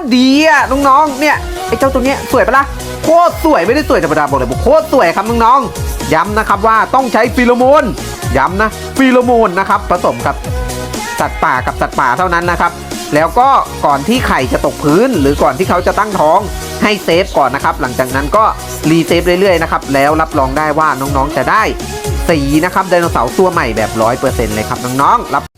ตรดีอะน้องๆ เนี่ยไอ้เจ้าตัวเนี้ยสวยปะล่ะโคตรสวยไม่ได้สวยธรรมดาบอกเลยบอกโคตรสวยครับน้องๆย้ำนะครับว่าต้องใช้ฟิโลโมนย้ำนะฟิโลโมนนะครับผสมกับสัตว์ป่ากับสัตว์ป่าเท่านั้นนะครับแล้วก็ก่อนที่ไข่จะตกพื้น หรือก่อนที่เขาจะตั้งท้องให้เซฟก่อนนะครับ หลังจากนั้นก็รีเซฟเรื่อยๆนะครับแล้วรับรองได้ว่าน้องๆจะได้สีนะครับไดโนเสาร์ตัวใหม่แบบ 100%เลยครับน้องๆรับ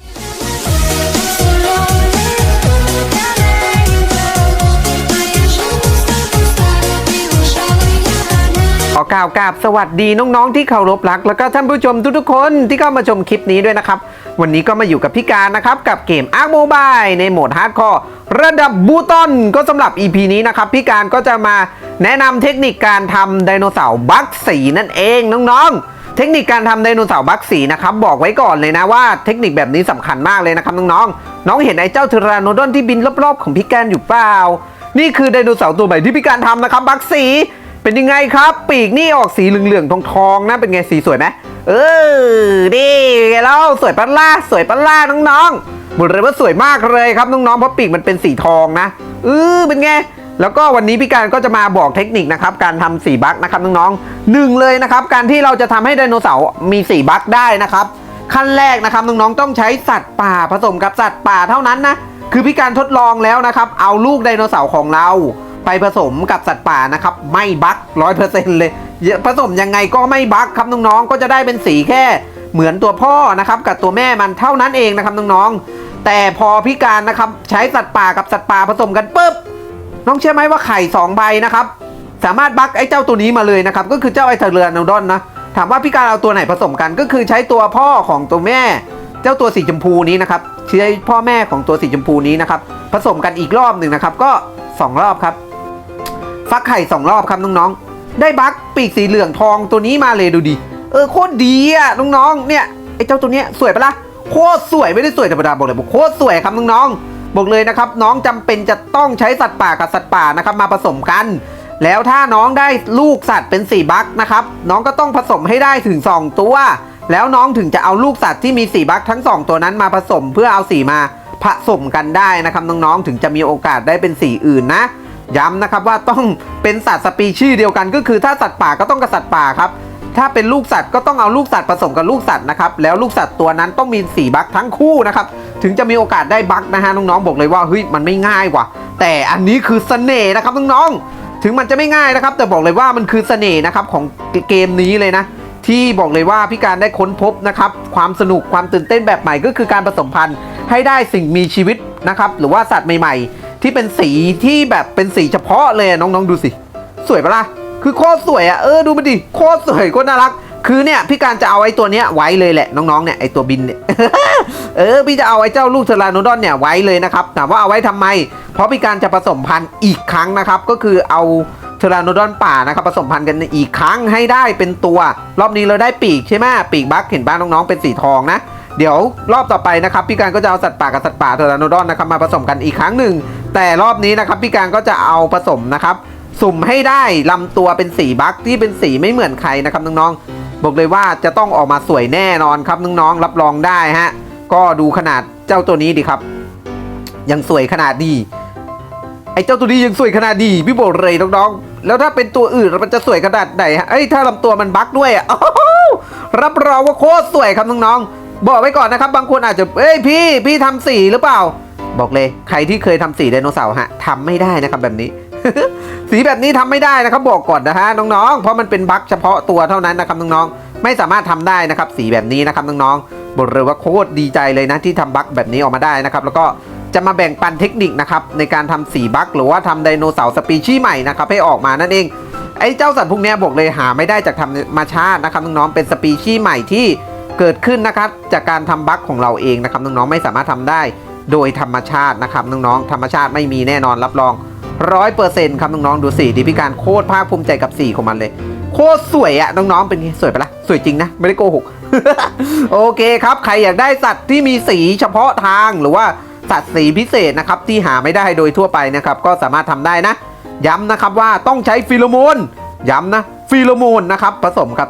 อกล่าวกราบสวัสดีน้องๆที่เคารพรัก แล้วก็ท่านผู้ชมทุกๆคนที่เข้ามาชมคลิปนี้ด้วยนะครับ วันนี้ก็มาอยู่กับพี่การนะครับ กับเกม Ark Mobile ในโหมดฮาร์ดคอร์ระดับบูตอนก็สำหรับ EP นี้นะครับ พี่การก็จะมาแนะนำเทคนิคการทำไดโนเสาร์บัคสีนั่นเองน้องๆ เทคนิคการทำไดโนเสาร์บัคสีนะครับบอกไว้ก่อนเลยนะว่าเทคนิคแบบนี้สำคัญมากเลยนะครับน้องๆ น้องเห็นไอ้เจ้าเทราโนดอนที่บินรอบๆ ของพี่การอยู่เปล่า นี่คือไดโนเสาร์ตัวใหม่ที่พี่การทำนะครับบัคสี เป็นยังไงครับ ปีกนี่ออกสีเหลืองๆทองๆนะเป็นไงสีสวยไหมเออดีไงแล้วสวยปัลล่าสวยปัลล่าน้องๆบอกเลยว่าสวยมากเลยครับน้องๆเพราะปีกมันเป็นสีทองนะเออเป็นไงแล้วก็วันนี้พี่การก็จะมาบอกเทคนิคนะครับการทำสีบั๊กนะครับน้องๆหนึ่งเลยนะครับการที่เราจะทำให้ไดโนเสาร์มีสีบั๊กได้นะครับขั้นแรกนะครับน้องๆต้องใช้สัตว์ป่าผสมกับสัตว์ป่าเท่านั้นนะคือพี่การทดลองแล้วนะครับเอาลูกไดโนเสาร์ของเรา ไปผสมกับสัตว์ป่านะครับไม่บั๊กร้อยเปอร์เซ็นต์เลยผสมยังไงก็ไม่บั๊กครับน้องๆก็จะได้เป็นสีแค่เหมือนตัวพ่อนะครับกับตัวแม่มันเท่านั้นเองนะครับน้องๆแต่พอพี่การนะครับใช้สัตว์ป่ากับสัตว์ป่าผสมกันปุ๊บน้องเชื่อไหมว่าไข่สองใบนะครับสามารถบักไอ้เจ้าตัวนี้มาเลยนะครับก็คือเจ้าไอ้เทเรือโนดอนนะถามว่าพี่การเอาตัวไหนผสมกันก็คือใช้ตัวพ่อของตัวแม่ เจ้าตัวสีชมพูนี้นะครับใช้พ่อแม่ของตัวสีชมพูนี้นะครับผสมกันอีกรอบหนึ่งนะครับก็สองรอบครับ ฟักไข่สองรอบครับน้องๆ ได้บักปีกสีเหลืองทองตัวนี้มาเลยดูดิเออโคตรดีอะน้องๆเนี่ยไอ้เจ้าตัวเนี้ยสวยปะล่ะโคตรสวยไม่ได้สวยธรรมดาบอกเลยบอกโคตรสวยครับน้องๆบอกเลยนะครับน้องจำเป็นจะต้องใช้สัตว์ป่ากับสัตว์ป่านะครับมาผสมกัน แล้วถ้าน้องได้ลูกสัตว์เป็น4บัคนะครับน้องก็ต้องผสมให้ได้ถึง 2 ตัว แล้วน้องถึงจะเอาลูกสัตว์ที่มี4บัคทั้ง 2 ตัวนั้นมาผสมเพื่อเอาสีมาผสมกันได้นะครับน้องๆถึงจะมีโอกาสได้เป็นสีอื่นนะ ย้ำนะครับว่าต้องเป็นสัตว์สปีชีส์เดียวกันก็คือถ้าสัตว์ป่าก็ต้องกับสัตว์ป่าครับ ถ้าเป็นลูกสัตว์ก็ต้องเอาลูกสัตว์ผสมกับลูกสัตว์นะครับ แล้วลูกสัตว์ตัวนั้นต้องมีสีบัคทั้งคู่นะครับ ถึงจะมีโอกาสได้บัคนะฮะน้องๆบอกเลยว่าเฮ้ยมันไม่ง่ายว่ะ แต่อันนี้คือเสน่ห์นะครับน้องๆ ถึงมันจะไม่ง่ายนะครับ แต่บอกเลยว่ามันคือเสน่ห์นะครับของเกมนี้เลยนะ ที่บอกเลยว่าพี่การได้ค้นพบนะครับความสนุกความตื่นเต้นแบบใหม่ก็คือการผสมพันธุ์ให้ได้สิ่งมีชีวิตนะครับหรือว่าสัตว์ใหม่ๆ ที่เป็นสีที่แบบเป็นสีเฉพาะเลยน้องๆดูสิ สวยปะล่ะคือโคตรสวยอะเออดูมันดิโคตรสวยโคตรน่ารัก คือเนี่ยพี่การจะเอาไอ้ตัวเนี้ยไว้เลยแหละน้องๆเนี่ยไอ้ตัวบินเนี่ยเออพี่จะเอาไอ้เจ้าลูกเทอราโนดอนเนี่ยไว้เลยนะครับถามว่าเอาไว้ทำไม เพราะพี่การจะผสมพันธุ์อีกครั้งนะครับ ก็คือเอาเทอราโนดอนป่านะครับผสมพันธุ์กันอีกครั้งให้ได้เป็นตัว รอบนี้เราได้ปีกใช่ไหมปีกบัคเห็นบ้านน้องๆเป็นสีทองนะเดี๋ยวรอบต่อไปนะครับพี่การก็จะเอาสัตว์ป่ากับสัตว์ป่าเทอราโนดอนนะครับมาผสมกันอีกครั้งหนึ่ง แต่รอบนี้นะครับพี่การก็จะเอาผสมนะครับสุ่มให้ได้ลำตัวเป็นสีบัคที่เป็นสีไม่เหมือนใครนะครับน้องๆบอกเลยว่าจะต้องออกมาสวยแน่นอนครับน้องๆรับรองได้ฮะก็ดูขนาดเจ้าตัวนี้ดิครับ ยังสวยขนาดดีไอ้เจ้าตัวนี้ยังสวยขนาดดีพี่บอกเลยน้องๆแล้วถ้าเป็นตัวอื่นมันจะสวยขนาดไหนฮะเอ้ยถ้าลำตัวมันบัคด้วยอะโอ้โหรับรองว่าโคตรสวยครับน้องๆบอกไว้ก่อนนะครับ บางคนอาจจะเอ้ยพี่พี่ทำสีหรือเปล่า บอกเลยใครที่เคยทำสีไดโนเสาร์ฮะทำไม่ได้นะครับแบบนี้ สีแบบนี้ทำไม่ได้นะครับบอกก่อนนะฮะน้องๆ เพราะมันเป็นบั๊กเฉพาะตัวเท่านั้นนะครับน้องๆไม่สามารถทำได้นะครับสีแบบนี้นะครับน้องๆบอกเลยว่าโคตรดีใจเลยนะที่ทำบั๊กแบบนี้ออกมาได้นะครับแล้วก็จะมาแบ่งปันเทคนิคนะครับในการทำสีบั๊กหรือว่าทำไดโนเสาร์สปีชีส์ใหม่นะครับให้ออกมานั่นเองไอ้เจ้าสัตว์พวกนี้บอกเลยหาไม่ได้จากธรรมชาตินะครับน้องๆเป็นสปีชีส์ใหม่ที่เกิดขึ้นนะครับจากการทำบั๊กของเราเองนะครับน้องๆไม่สามารถทำได้ โดยธรรมชาตินะครับน้องๆธรรมชาติไม่มีแน่นอนรับรองร้อยเปอร์เซ็นต์ครับน้องๆดูสีดิพิการโคตรภาคภูมิใจกับสีของมันเลย โคตรสวยอะน้องๆเป็นไงสวยปะละ่ะสวยจริงนะ ไม่ได้โกหก โอเคครับใครอยากได้สัตว์ที่มีสีเฉพาะทางหรือว่าสัตว์สีพิเศษนะครับที่หาไม่ได้โดยทั่วไปนะครับก็สามารถทำได้นะ ย้ำนะครับว่าต้องใช้ฟิโลโมนย้ำนะฟิโลโมนนะครับผสมกับ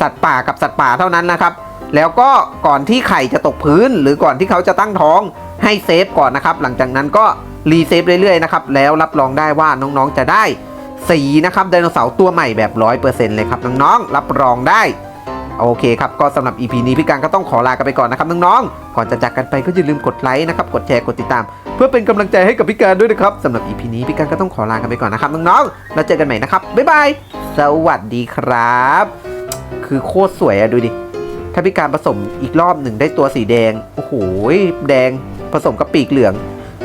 สัตว์ป่ากับสัตว์ป่าเท่านั้นนะครับ แล้วก็ก่อนที่ไข่จะตกพื้น หรือก่อนที่เขาจะตั้งท้องให้เซฟก่อนนะครับ หลังจากนั้นก็รีเซฟเรื่อยๆนะครับแล้วรับรองได้ว่าน้องๆจะได้สีนะครับไดโนเสาร์ตัวใหม่แบบ 100%เลยครับน้องๆรับรองได้ โอเคครับ ก็สำหรับ EP นี้พี่การก็ต้องขอลากันไปก่อนนะครับน้องๆก่อนจะจากกันไปก็อย่าลืมกดไลค์นะครับกดแชร์กดติดตาม เพื่อเป็นกำลังใจให้กับพี่การด้วยนะครับสำหรับ EP นี้พี่การก็ต้องขอลากันไปก่อนนะครับน้องๆแล้วเจอกันใหม่นะครับบ๊ายบายสวัสดีครับ คือโคตรสวยอะดูดิ ถ้าพี่การผสมอีกรอบหนึ่งได้ตัวสีแดง โอ้โห แดงผสมกับปีกเหลือง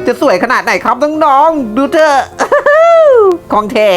จะสวยขนาดไหนครับน้องๆ ดูเถอะ ของแท้